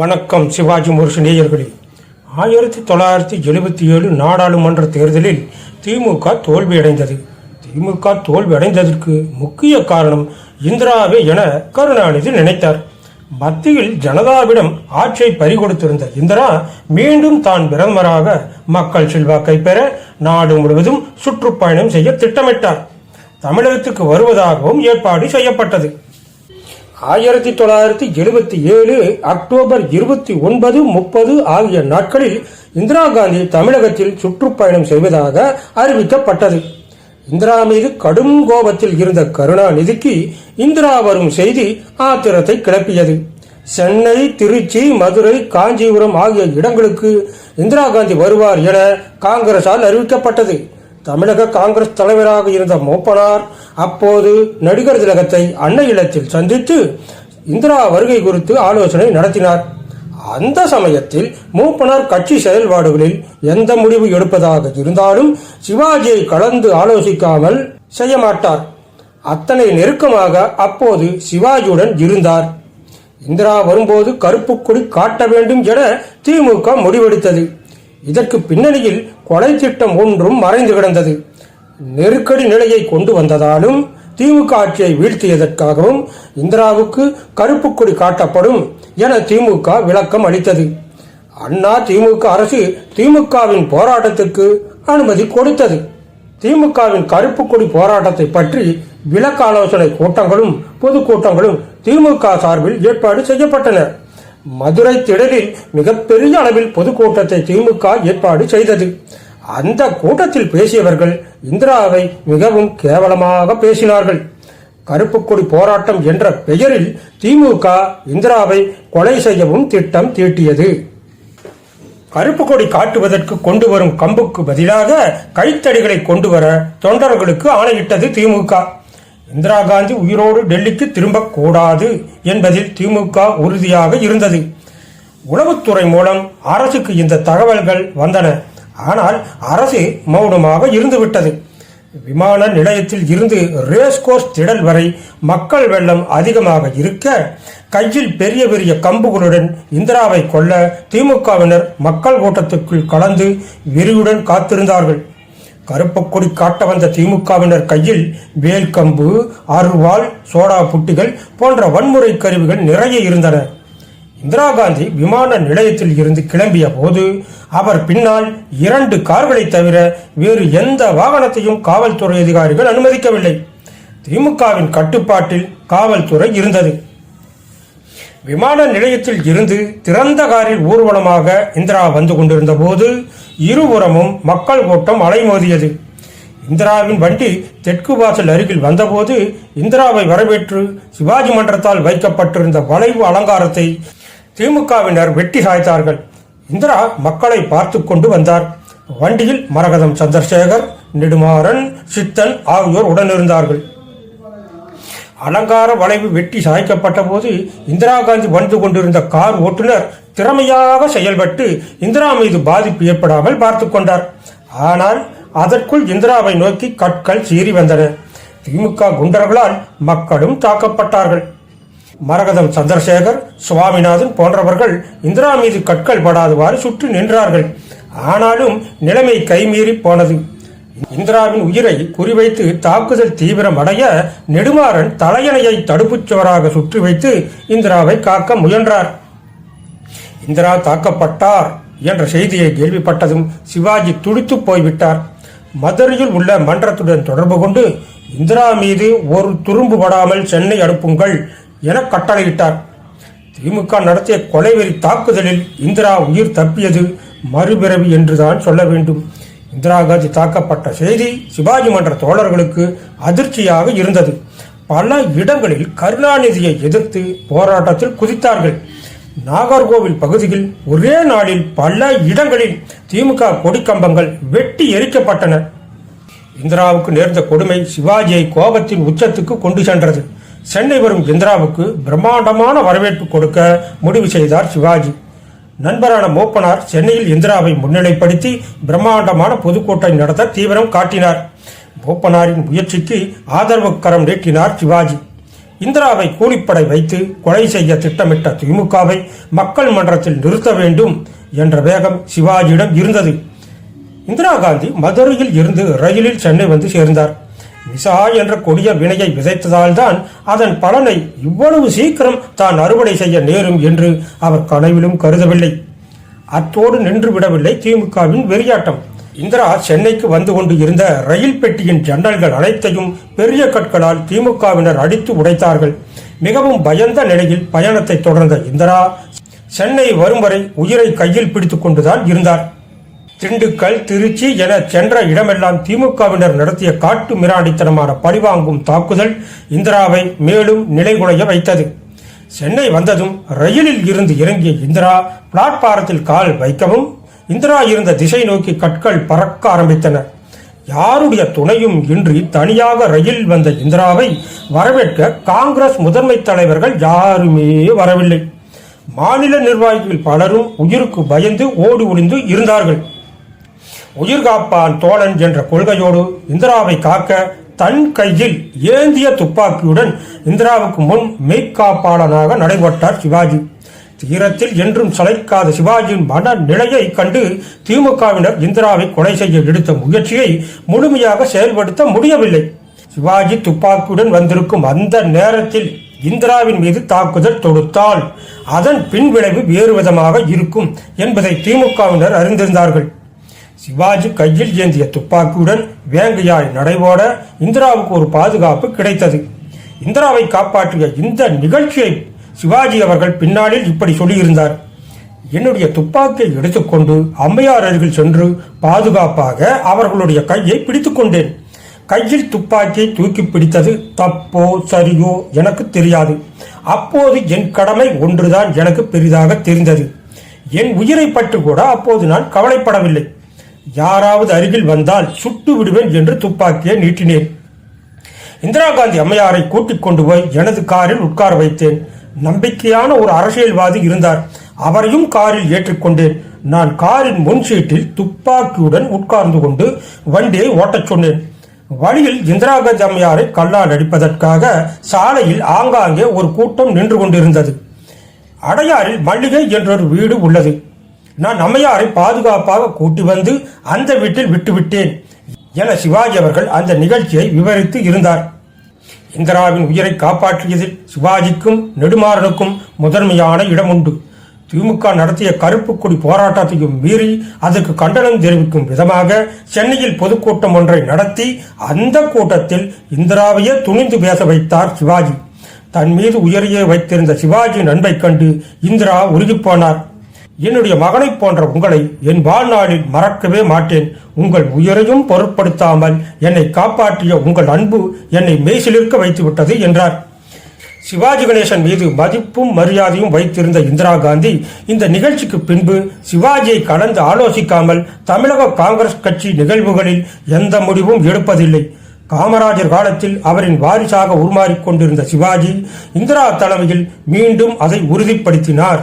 வணக்கம் சிவாஜி முரசு நேயர்களே. ஆயிரத்தி தொள்ளாயிரத்தி எழுபத்தி ஏழு நாடாளுமன்ற தேர்தலில் திமுக தோல்வியடைந்தது. திமுக தோல்வியடைந்ததற்கு முக்கிய காரணம் இந்திராவே என கருணாநிதி நினைத்தார். மத்தியில் ஜனதாவிடம் ஆட்சியை பறிகொடுத்திருந்த இந்திரா மீண்டும் தான் பிரதமராக மக்கள் செல்வாக்கை பெற நாடு முழுவதும் சுற்றுப்பயணம் செய்ய திட்டமிட்டார். தமிழகத்துக்கு வருவதாகவும் ஏற்பாடு செய்யப்பட்டது. ஆயிரத்தி தொள்ளாயிரத்தி எழுபத்தி ஏழு அக்டோபர் இருபத்தி ஒன்பது முப்பது ஆகிய நாட்களில் இந்திரா காந்தி தமிழகத்தில் சுற்றுப்பயணம் செய்வதாக அறிவிக்கப்பட்டது. இந்திரா மீது கடும் கோபத்தில் இருந்த கருணாநிதிக்கு இந்திரா வரும் செய்தி ஆத்திரத்தை கிளப்பியது. சென்னை திருச்சி மதுரை காஞ்சிபுரம் ஆகிய இடங்களுக்கு இந்திரா காந்தி வருவார் என காங்கிரசால் அறிவிக்கப்பட்டது. தமிழக காங்கிரஸ் தலைவராக இருந்த மூப்பனார் அப்போது நடிகர் திலகத்தை அன்னை இல்லத்தில் சந்தித்து இந்திரா வருகை குறித்து ஆலோசனை நடத்தினார். அந்த சமயத்தில் மூப்பனார் கட்சி செயல்பாடுகளில் எந்த முடிவு எடுப்பதாக இருந்தாலும் சிவாஜியை கலந்து ஆலோசிக்காமல் செய்ய மாட்டார். அத்தனை நெருக்கமாக அப்போது சிவாஜியுடன் இருந்தார். இந்திரா வரும்போது கருப்பு கொடி காட்ட வேண்டும் என திமுக முடிவெடுத்தது. இதற்கு பின்னணியில் கொலை திட்டம் ஒன்றும் மறைந்து கிடந்தது. நெருக்கடி நிலையை கொண்டு வந்ததாலும் திமுக ஆட்சியை வீழ்த்தியதற்காகவும் இந்திராவுக்கு கருப்பு கொடி காட்டப்படும் என திமுக விளக்கம் அளித்தது. அண்ணா திமுக அரசு திமுகவின் போராட்டத்துக்கு அனுமதி கொடுத்தது. திமுகவின் கருப்பு கொடி போராட்டத்தை பற்றி விளக்க ஆலோசனை கூட்டங்களும் பொதுக்கூட்டங்களும் திமுக சார்பில் ஏற்பாடு செய்யப்பட்டன. மதுரை திடலில் மிகப்பெரிய அளவில் பொதுக்கூட்டத்தை திமுக ஏற்பாடு செய்தது. அந்த கூட்டத்தில் பேசியவர்கள் இந்திராவை மிகவும் கேவலமாக பேசினார்கள். கருப்புக்கொடி போராட்டம் என்ற பெயரில் திமுக இந்திராவை கொலை செய்யவும் திட்டம் தீட்டியது. கருப்பு கொடி காட்டுவதற்கு கொண்டு வரும் கம்புக்கு பதிலாக கைத்தடிகளை கொண்டு வர தொண்டர்களுக்கு ஆணையிட்டது திமுக. இந்திரா காந்தி உயிரோடு டெல்லிக்கு திரும்பக் கூடாது என்பதில் திமுக உறுதியாக இருந்தது. உளவுத்துறை மூலம் அரசுக்கு இந்த தகவல்கள் வந்தன. ஆனால் அரசு மௌனமாக இருந்துவிட்டது. விமான நிலையத்தில் இருந்து ரேஸ் கோர்ஸ் திடல் வரை மக்கள் வெள்ளம் அதிகமாக இருக்க கையில் பெரிய பெரிய கம்புகளுடன் இந்திராவை கொல்ல திமுகவினர் மக்கள் கூட்டத்துக்குள் கலந்து வெறியுடன் காத்திருந்தார்கள். கருப்பு கொடி காட்ட வந்த திமுகவினர் கையில் வேல் கம்பு அருவாள் சோடா புட்டிகள் போன்ற வன்முறை கருவிகள் நிறைய இருந்தன. இந்திரா காந்தி விமான நிலையத்தில் இருந்து கிளம்பிய போது அவர் பின்னால் இரண்டு கார்களை தவிர வேறு எந்த வாகனத்தையும் காவல்துறை அதிகாரிகள் அனுமதிக்கவில்லை. திமுகவின் கட்டுப்பாட்டில் காவல்துறை இருந்தது. விமான நிலையத்தில் இருந்து திறந்த காரில் ஊர்வலமாக இந்திரா வந்து கொண்டிருந்த போது இருபுறமும் மக்கள் கூட்டம் அலைமோதியது. இந்திராவின் வண்டி தெற்கு வாசல் அருகில் வந்தபோது இந்திராவை வரவேற்று சிவாஜி மன்றத்தால் வைக்கப்பட்டிருந்த வளைவு அலங்காரத்தை திமுகவினர் வெட்டி சாய்த்தார்கள். இந்திரா மக்களை பார்த்து கொண்டு வந்தார். வண்டியில் மரகதம் சந்திரசேகர் நெடுமாறன் சித்தன் ஆகியோர் உடனிருந்தார்கள். அலங்கார வளைவு வெட்டி சாய்க்கப்பட்ட போது இந்திரா காந்தி வந்து கொண்டிருந்த கார் ஓட்டுநர் திறமையாக செயல்பட்டு இந்திரா மீது பாதிப்பு ஏற்படாமல் பார்த்து கொண்டார். ஆனால் அதற்குள் இந்திராவை நோக்கி கற்கள் சீறி வந்தன. திமுக குண்டர்களால் மக்களும் தாக்கப்பட்டார்கள். மரகதம் சந்திரசேகர் சுவாமிநாதன் போன்றவர்கள் இந்திரா மீது கற்கள் படாதவாறு சுற்றி நின்றார்கள். ஆனாலும் நிலைமை கைமீறி போனது. இந்திராவின் உயிரை குறிவைத்து தாக்குதல் தீவிரம் அடைய நெடுமாறன் தலையணையை தடுப்புச் சுவராக சுற்றி வைத்து இந்திராவை காக்க முயன்றார். இந்திரா தாக்கப்பட்டார் என்ற செய்தியை கேள்விப்பட்டதும் சிவாஜி துடித்து போய்விட்டார். மதுரையில் உள்ள மன்றத்துடன் தொடர்பு கொண்டு இந்திரா மீது ஒரு துரும்பு படாமல் சென்னை அனுப்புங்கள் என கட்டளையிட்டார். திமுக நடத்திய கொலைவெறி தாக்குதலில் இந்திரா உயிர் தப்பியது மறுபிறவி என்றுதான் சொல்ல வேண்டும். இந்திரா காந்தி தாக்கப்பட்ட செய்தி சிவாஜி மன்ற தோழர்களுக்கு அதிர்ச்சியாக இருந்தது. பல இடங்களில் கருணாநிதியை எதிர்த்து போராட்டத்தில் குதித்தார்கள். நாகர்கோவில் பகுதியில் ஒரே நாளில் பல இடங்களில் திமுக கொடிக்கம்பங்கள் வெட்டி எரிக்கப்பட்டன. இந்திராவுக்கு நேர்ந்த கொடுமை சிவாஜியை கோபத்தின் உச்சத்துக்கு கொண்டு சென்றது. சென்னை வரும் இந்திராவுக்கு பிரம்மாண்டமான வரவேற்பு கொடுக்க முடிவு செய்தார் சிவாஜி. நண்பரான மூப்பனார் சென்னையில் இந்திராவை முன்னிலைப்படுத்தி பிரம்மாண்டமான பொதுக்கூட்டம் நடத்த தீவிரம் காட்டினார். மூப்பனாரின் முயற்சிக்கு ஆதரவு கரம் நீட்டினார் சிவாஜி. இந்திராவை கூலிப்படை வைத்து கொலை செய்ய திட்டமிட்ட திமுகவை மக்கள் மன்றத்தில் நிறுத்த வேண்டும் என்ற வேகம் சிவாஜியிடம் இருந்தது. இந்திரா காந்தி மதுரையில் இருந்து ரயிலில் சென்னை வந்து சேர்ந்தார். மிசா என்ற கொடிய வினையை விதைத்ததால் தான் அதன் பலனை இவ்வளவு சீக்கிரம் தான் அறுவடை செய்ய நேரும் என்று அவர் கனவிலும் கருதவில்லை. அத்தோடு நின்று விடவில்லை திமுகவின் வெறியாட்டம். இந்திரா சென்னைக்கு வந்து கொண்டு இருந்த ரயில் பெட்டியின் ஜன்னல்கள் அனைத்தையும் பெரிய கற்களால் திமுகவினர் அடித்து உடைத்தார்கள். மிகவும் பயந்த நிலையில் பயணத்தை தொடர்ந்த இந்திரா சென்னை வரும் வரை உயிரை கையில் பிடித்துக் கொண்டுதான் இருந்தார். திண்டுக்கல் திருச்சி என சென்ற இடமெல்லாம் திமுகவினர் நடத்திய காட்டு மிராண்டித்தனமான பழிவாங்கும் தாக்குதல் இந்திராவை மேலும் நிலைகுலைய வைத்தது. சென்னை வந்ததும் ரயிலில் இருந்து இறங்கிய இந்திரா பிளாட்பாரத்தில் கால் வைக்கவும் இந்திரா இருந்த திசை நோக்கி கற்கள் பறக்க ஆரம்பித்தன யாருடைய துணையும் இன்றி தனியாக ரயில் வந்த இந்திராவை வரவேற்க காங்கிரஸ் முதன்மை தலைவர்கள் யாருமே வரவில்லை. மாநில நிர்வாகிகள் பலரும் உயிருக்கு பயந்து ஓடி ஒளிந்து இருந்தார்கள். உயிர் காப்பான் தோழன் என்ற கொள்கையோடு இந்திராவை காக்க தன் கையில் ஏந்திய துப்பாக்கியுடன் இந்திராவுக்கு முன் மெய்க்காப்பாளனாக நடைபெற்றார் சிவாஜி. தீரத்தில் என்றும் சளைக்காத சிவாஜியின் மனநிலையை கண்டு திமுகவினர் இந்திராவை கொலை செய்ய எடுத்த முயற்சியை முழுமையாக செயல்படுத்த முடியவில்லை. சிவாஜி துப்பாக்கியுடன் வந்திருக்கும் அந்த நேரத்தில் இந்திராவின் மீது தாக்குதல் தொடுத்தால் அதன் பின்விளைவு வேறு விதமாக இருக்கும் என்பதை திமுகவினர் அறிந்திருந்தார்கள். சிவாஜி கையில் ஏந்திய துப்பாக்கியுடன் வேங்கையாய் நடைபோட இந்திராவுக்கு ஒரு பாதுகாப்பு கிடைத்தது. இந்திராவை காப்பாற்றிய இந்த நிகழ்ச்சியை சிவாஜி அவர்கள் பின்னாளில் இப்படி சொல்லியிருந்தார். என்னுடைய துப்பாக்கியை எடுத்துக்கொண்டு அம்மையார் அருகில் சென்று பாதுகாப்பாக அவர்களுடைய கையை பிடித்து கொண்டேன் கையில் துப்பாக்கியை தூக்கி பிடித்தது தப்போ சரியோ எனக்கு தெரியாது. அப்போது என் கடமை ஒன்றுதான் எனக்கு பெரிதாக தெரிந்தது. என் உயிரை பற்றி கூட அப்போது நான் கவலைப்படவில்லை. யாராவது அருகில் வந்தால் சுட்டு விடுவேன் என்று துப்பாக்கியை நீட்டினேன். இந்திரா காந்தி அம்மையாரை கூட்டிக் கொண்டு போய் எனது காரில் உட்கார வைத்தேன். நம்பிக்கையான ஒரு அரசியல்வாதி இருந்தார். அவரையும் காரில் ஏற்றுக்கொண்டேன். நான் காரின் முன் சீட்டில் துப்பாக்கியுடன் உட்கார்ந்து கொண்டு வண்டியை ஓட்டச் சொன்னேன். வழியில் இந்திரா காந்தி அம்மையாரை கல்லால் அடிப்பதற்காக சாலையில் ஆங்காங்கே ஒரு கூட்டம் நின்று கொண்டிருந்தது. அடையாறில் மல்லிகை என்றொரு வீடு உள்ளது. நான் அம்மையாரை பாதுகாப்பாக கூட்டி வந்து அந்த வீட்டில் விட்டுவிட்டேன் என சிவாஜி அவர்கள் அந்த நிகழ்ச்சியை விவரித்து இருந்தார். இந்திராவின் உயிரை காப்பாற்றியதில் சிவாஜிக்கும் நெடுமாறனுக்கும் முதன்மையான இடம் உண்டு திமுக நடத்திய கருப்பு கொடி போராட்டத்தையும் மீறி அதற்கு கண்டனம் தெரிவிக்கும் விதமாக சென்னையில் பொதுக்கூட்டம் ஒன்றை நடத்தி அந்த கூட்டத்தில் இந்திராவையே துணிந்து பேச வைத்தார் சிவாஜி. தன் மீது உயரையே வைத்திருந்த சிவாஜியின் அன்பை கண்டு இந்திரா உருகிப்போனார் என்னுடைய மகனைப் போன்ற உங்களை என் வாழ்நாளில் மறக்கவே மாட்டேன். உங்கள் உயிரையும் பொருட்படுத்தாமல் என்னை காப்பாற்றிய உங்கள் அன்பு என்னை மெய்சிலிருக்க வைத்துவிட்டது என்றார். சிவாஜி கணேசன் மீது மதிப்பும் மரியாதையும் வைத்திருந்த இந்திரா காந்தி இந்த நிகழ்ச்சிக்கு பின்பு சிவாஜியை கலந்து ஆலோசிக்காமல் தமிழக காங்கிரஸ் கட்சி நிகழ்வுகளில் எந்த முடிவும் எடுப்பதில்லை. காமராஜர் காலத்தில் அவரின் வாரிசாக உருமாறிக் கொண்டிருந்த சிவாஜி இந்திரா தலைமையில் மீண்டும் அதை உறுதிப்படுத்தினார்.